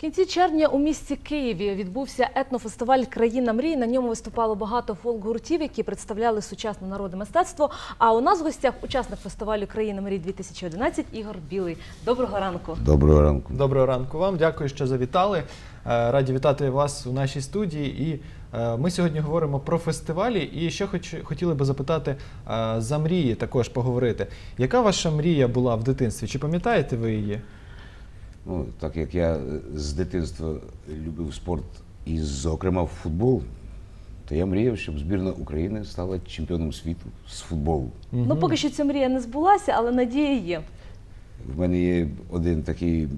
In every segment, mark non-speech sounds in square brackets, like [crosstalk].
В кінці червня у місті Києві відбувся етнофестиваль Країна мрій. На ньому виступало багато фолк-гуртів, які представляли сучасне народне мистецтво. А у нас в гостях учасник фестивалю Країна мрій 2011 Ігор Білий. Доброго ранку. Доброго ранку. Доброго ранку вам. Дякую, що завітали. Е, Раді вітати вас у нашій студії. І е, ми сьогодні говоримо про фестивалі. І ще хоч хотіли би запитати е, за мрії, також поговорити. Яка ваша мрія була в дитинстві? Чи пам'ятаєте ви її? Ну, так як я е, з дитинства любив спорт і, зокрема, футбол, то я мріяв, щоб збірна України стала чемпіоном світу з футболу. Ну поки що ця мрія не збулася, але надія є. В мене є один такий.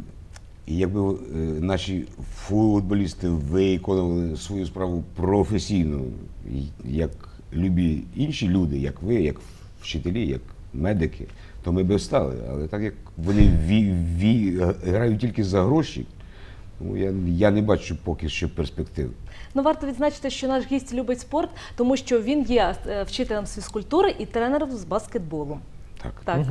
І якби е, наші футболісти виконували свою справу професійно, як любі інші люди, як ви, як вчителі, як медики, то ми б стали. Але так як вони ві, ві, грають тільки за гроші, тому я, я не бачу поки що перспектив. Ну варто відзначити, що наш гість любить спорт, тому що він є е, вчителем з фізкультури і тренером з баскетболу. Так. Так.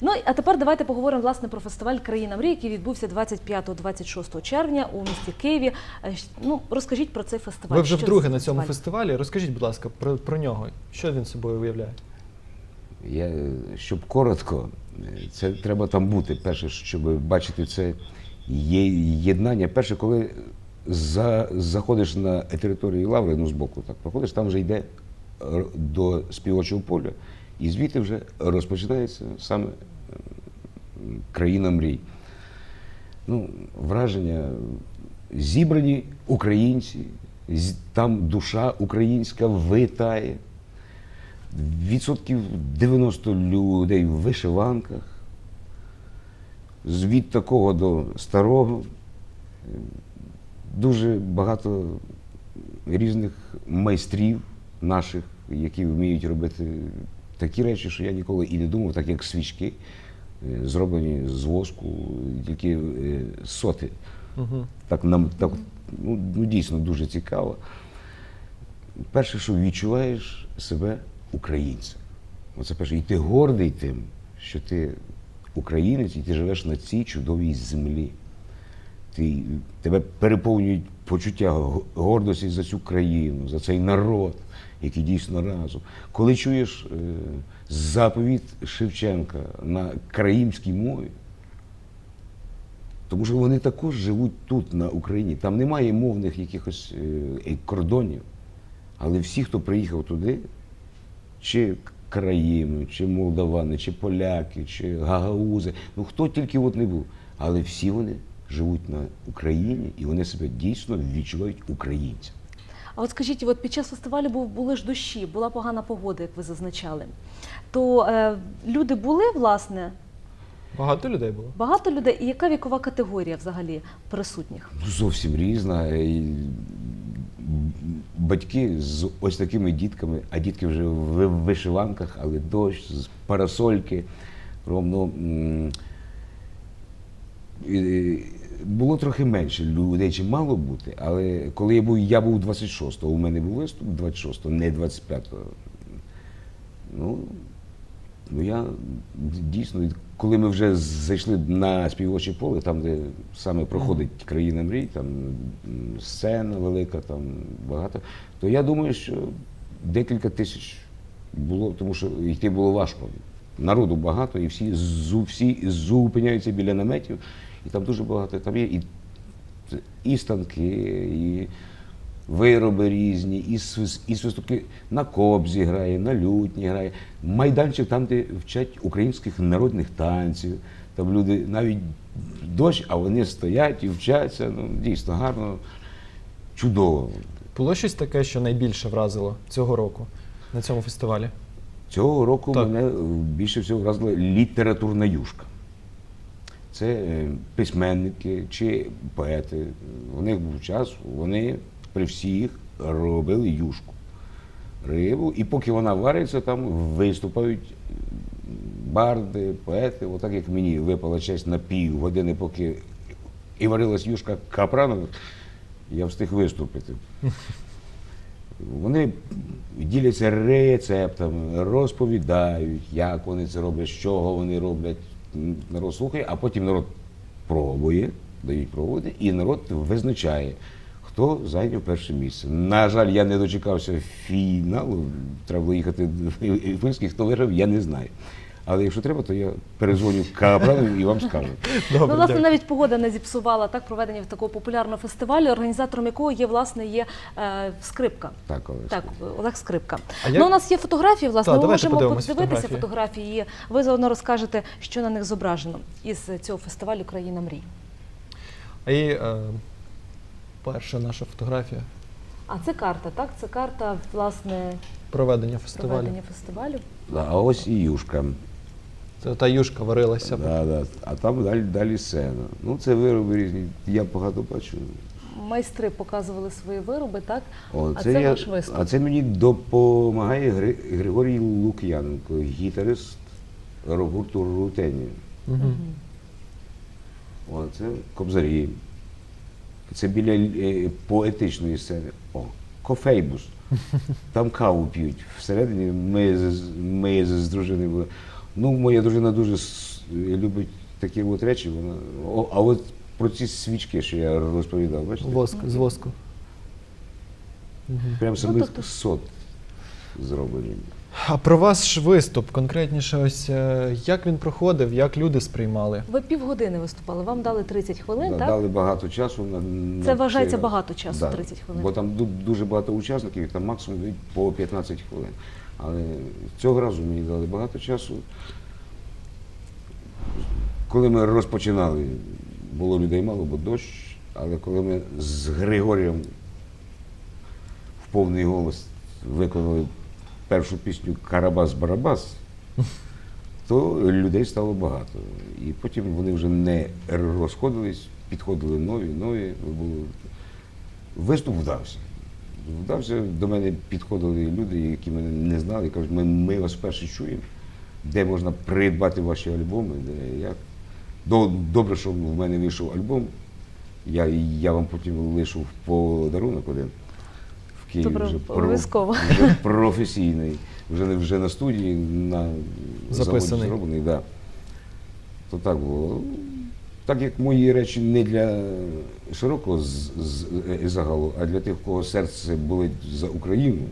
Ну а тепер давайте поговоримо власне про фестиваль Країна мрій, який відбувся 25-26 червня у місті Києві. Е, Ну розкажіть про цей фестиваль. Ви вже Що вдруге на цьому фестивалі. Розкажіть, будь ласка, про, про нього. Що він собою уявляє? Я, щоб коротко, це треба там бути. Перше, щоб бачити це єднання. Перше, коли за, заходиш на територію лаври, ну збоку, так проходиш, там вже йде до співочого поля, і звідти вже розпочинається саме країна мрій. Ну, враження зібрані українці, там душа українська витає відсотків 90 людей в вишиванках, від такого до старого. Дуже багато різних майстрів наших, які вміють робити такі речі, що я ніколи і не думав, так як свічки, е, зроблені з воску, тільки е, соти. Угу. Так нам так, ну, ну дійсно дуже цікаво. Перше, що відчуваєш себе українцем. Оце перше. І ти гордий тим, що ти українець, і ти живеш на цій чудовій землі. Ти, тебе переповнюють почуття гордості за цю країну, за цей народ, який дійсно разом. Коли чуєш е, заповідь Шевченка на країмській мові, тому що вони також живуть тут, на Україні. Там немає мовних якихось е, кордонів. Але всі, хто приїхав туди, чи країни, чи молдавани, чи поляки, чи гагаузи, ну хто тільки от не був. Але всі вони живуть на Україні і вони себе дійсно відчувають українцями. А от скажіть, от під час фестивалю був були ж дощі, була погана погода, як ви зазначали. То е, люди були, власне, Багато людей було? багато людей, і яка вікова категорія взагалі присутніх? Ну, зовсім різна. Батьки з ось такими дітками, а дітки вже в вишиванках, але дощ, з парасольки. Ровно і було трохи менше людей, чим мало бути. Але коли я був, я був 26-го, у мене був виступ 26-го, не 25-го. Ну, Ну я дійсно, коли ми вже зайшли на співоче поле, там, де саме проходить країна мрій, там сцена велика, там багато, то я думаю, що декілька тисяч було, тому що йти було важко. Народу багато, і всі, зу, всі зупиняються біля наметів, і там дуже багато. Там є і, і станки, і вироби різні, і, і свистки на кобзі грає, на лютні грає. Майданчик там, де вчать українських народних танців. Там люди навіть дощ, а вони стоять і вчаться. Ну, дійсно гарно, чудово. Було щось таке, що найбільше вразило цього року на цьому фестивалі? Цього року Так. мене більше всього вразила літературна юшка. Це е, письменники чи поети. У них був час, вони при всіх робили юшку. Рибу, і поки вона вариться, там виступають барди, поети. Отак як мені випала честь на пів години, поки і варилась юшка капранова, я встиг виступити. [laughs] Вони діляться рецептами, розповідають, як вони це роблять, з чого вони роблять. Народ слухає, а потім народ пробує дають проводити, і народ визначає, хто зайняв перше місце. На жаль, я не дочекався фіналу. Треба було їхати в Польський, хто виграв, я не знаю. Але якщо треба, то я перезвоню капрану і вам скажу. [laughs] Добре, ну, власне, дякую. навіть погода не зіпсувала так проведення такого популярного фестивалю, організатором якого є власне є е, скрипка. Так, Олег. Так, Олег Скрипка. А як- Ну, у нас є фотографії, власне, Так, ми можемо подивитися фотографії. фотографії. і Ви заодно розкажете, що на них зображено із цього фестивалю Країна мрій. І е, перша наша фотографія А це карта, так? Це карта власне проведення фестивалю. проведення фестивалю. Да, а ось і юшка. Це та юшка варилася. Да, да. А там далі, далі сцена. Ну, це вироби різні. Я багато бачу. Майстри показували свої вироби, так? О, а це я, ваш виступ. А це мені допомагає Гри- Григорій Лук'яненко, гітарист рок-гурту Рутені. Мгм. О, це Кобзарі. Це біля е, поетичної сцени. О, кофейбус. Там каву п'ють. Всередині ми, з- ми з дружиною були. Ну, моя дружина дуже любить такі от речі. Вона, о, а от про ці свічки, що я розповідав, бачите? Воск, з воску. Прям самих тобто- сот зроблені. А про ваш виступ, конкретніше, ось е, як він проходив, як люди сприймали? Ви півгодини виступали, вам дали 30 хвилин, Да, так? Дали багато часу на, на Це вважається цей багато часу, 30 хвилин. Бо там ду- дуже багато учасників, там максимум дають по 15 хвилин. Але цього разу мені дали багато часу. Коли ми розпочинали, було людей мало, бо дощ, але коли ми з Григорієм в повний голос виконали першу пісню Карабас-Барабас, то людей стало багато. І потім вони вже не розходились, підходили нові, нові. Виступ вдався. Вдався, до мене підходили люди, які мене не знали, кажуть, ми, ми вас вперше чуємо, де можна придбати ваші альбоми, де як. Добре, що в мене вийшов альбом. Я, я вам потім лишу в подарунок один в Добре, вже, обов'язково. [laughs] вже професійний, вже, вже на студії, на заводі Записаний. зроблений. Да. То так було. Так як мої речі не для широкого з, з, загалу, а для тих, у кого серце болить за Україну,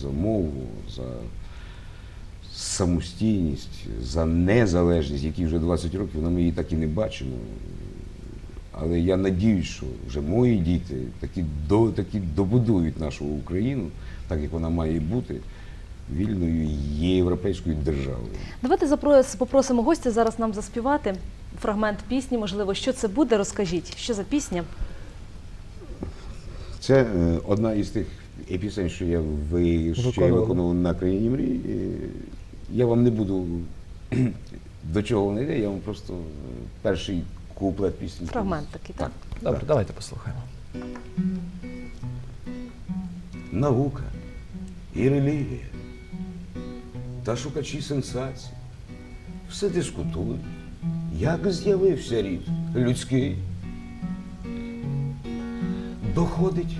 за мову, за самостійність, за незалежність, які вже 20 років, але ми її так і не бачимо. Але я надіюсь, що вже мої діти такі, до, такі добудують нашу Україну, так як вона має бути, вільною європейською державою. Давайте запрос- попросимо гостя зараз нам заспівати фрагмент пісні. Можливо, що це буде, розкажіть. Що за пісня? Це е, одна із тих пісень, що я, ви, що я виконував на країні мрій. Я вам не буду до чого вона йде, я вам просто е, перший куплет пісні. Фрагмент такий, так? Добре, давайте послухаємо. Наука і релігія та шукачі сенсацій все дискутують, як з'явився рід людський. Доходить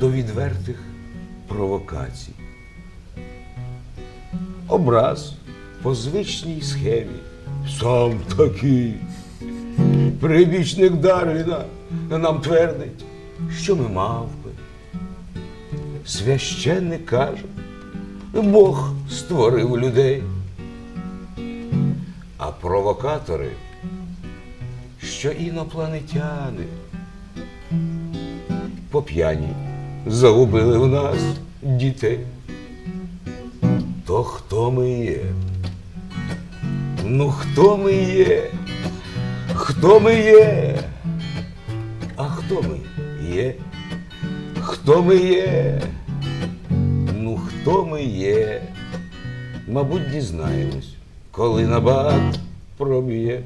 до відвертих провокацій. Образ по звичній схемі сам такий. Прибічник Дарвіна нам твердить, що ми мавпи. Священник каже, Бог створив людей. А провокатори, що інопланетяни, по п'яні загубили в нас дітей. То хто ми є? Ну хто ми є? Хто ми є? А хто ми є? Хто ми є? Ну, хто ми є? Мабуть, дізнаємось, коли набат проб'є.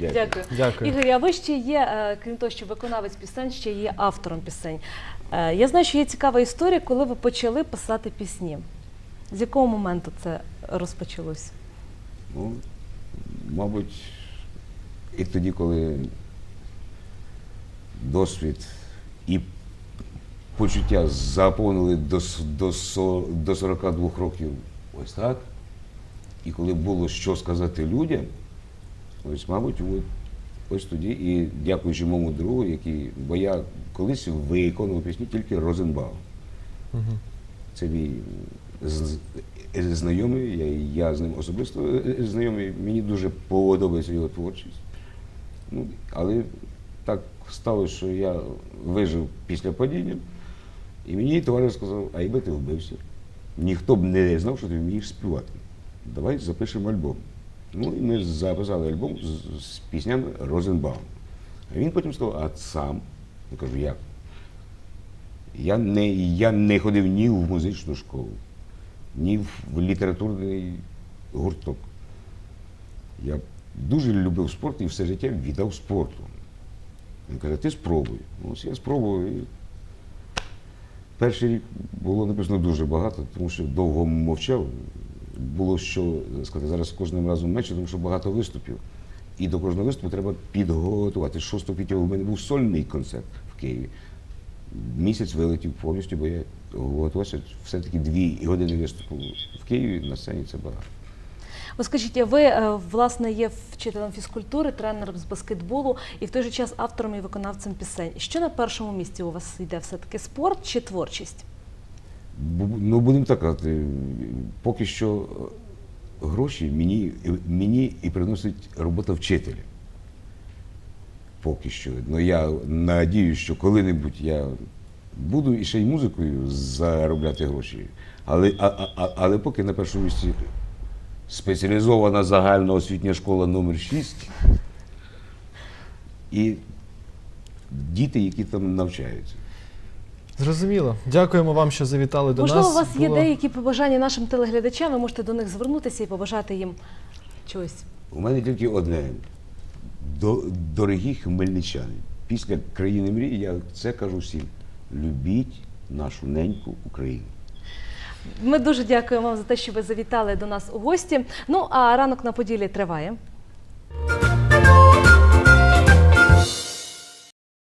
Дякую. Дякую. Ігор, а ви ще є, е, крім того, що виконавець пісень, ще є автором пісень. Е, Я знаю, що є цікава історія, коли ви почали писати пісні. З якого моменту це розпочалось? Ну, мабуть, і тоді, коли досвід і почуття заповнили до, до, до 42 років ось так, і коли було що сказати людям, ось, мабуть, от ось тоді, і дякуючи моєму другу, який, бо я колись виконував пісні тільки Розенбаум. Мгм. Це мій знайомий, я, я з ним особисто е, знайомий. Мені дуже подобається його творчість. Ну, але так сталося, що я вижив після падіння, і мені товариш сказав, а якби ти вбився, ніхто б не знав, що ти вмієш співати. Давай запишемо альбом. Ну і ми записали альбом з, з піснями Розенбаум. А він потім сказав, а сам. Я кажу, як? Я не, я не ходив ні в музичну школу, ні в літературний гурток. Я дуже любив спорт і все життя віддав спорту. Він каже, ти спробуй. Ну, Ось я спробував. І перший рік було написано дуже багато, тому що довго мовчав. Було що сказати, зараз кожним разом менше, тому що багато виступів. І до кожного виступу треба підготувати. 6 квітня у мене був сольний концерт в Києві. Місяць вилетів повністю, бо я готувався все-таки дві години виступу в Києві на сцені це багато. Ви скажіть, ви е, власне є вчителем фізкультури, тренером з баскетболу і в той же час автором і виконавцем пісень. Що на першому місці у вас йде все-таки спорт чи творчість? Ну, будемо так казати, поки що е, гроші мені, мені і приносить робота вчителя. Поки що. Ну я надію, що коли-небудь я буду і ще й музикою заробляти гроші. Але, а, а- але поки на першому місці спеціалізована загальна освітня школа номер 6 і діти, які там навчаються. Зрозуміло. Дякуємо вам, що завітали до Можливо, нас. у вас є Було- деякі побажання нашим телеглядачам, ви можете до них звернутися і побажати їм чогось. У мене тільки одне. До, дорогі хмельничани, після країни мрії я це кажу всім любіть нашу неньку Україну. Ми дуже дякуємо вам за те, що ви завітали до нас у гості. Ну а ранок на поділі триває.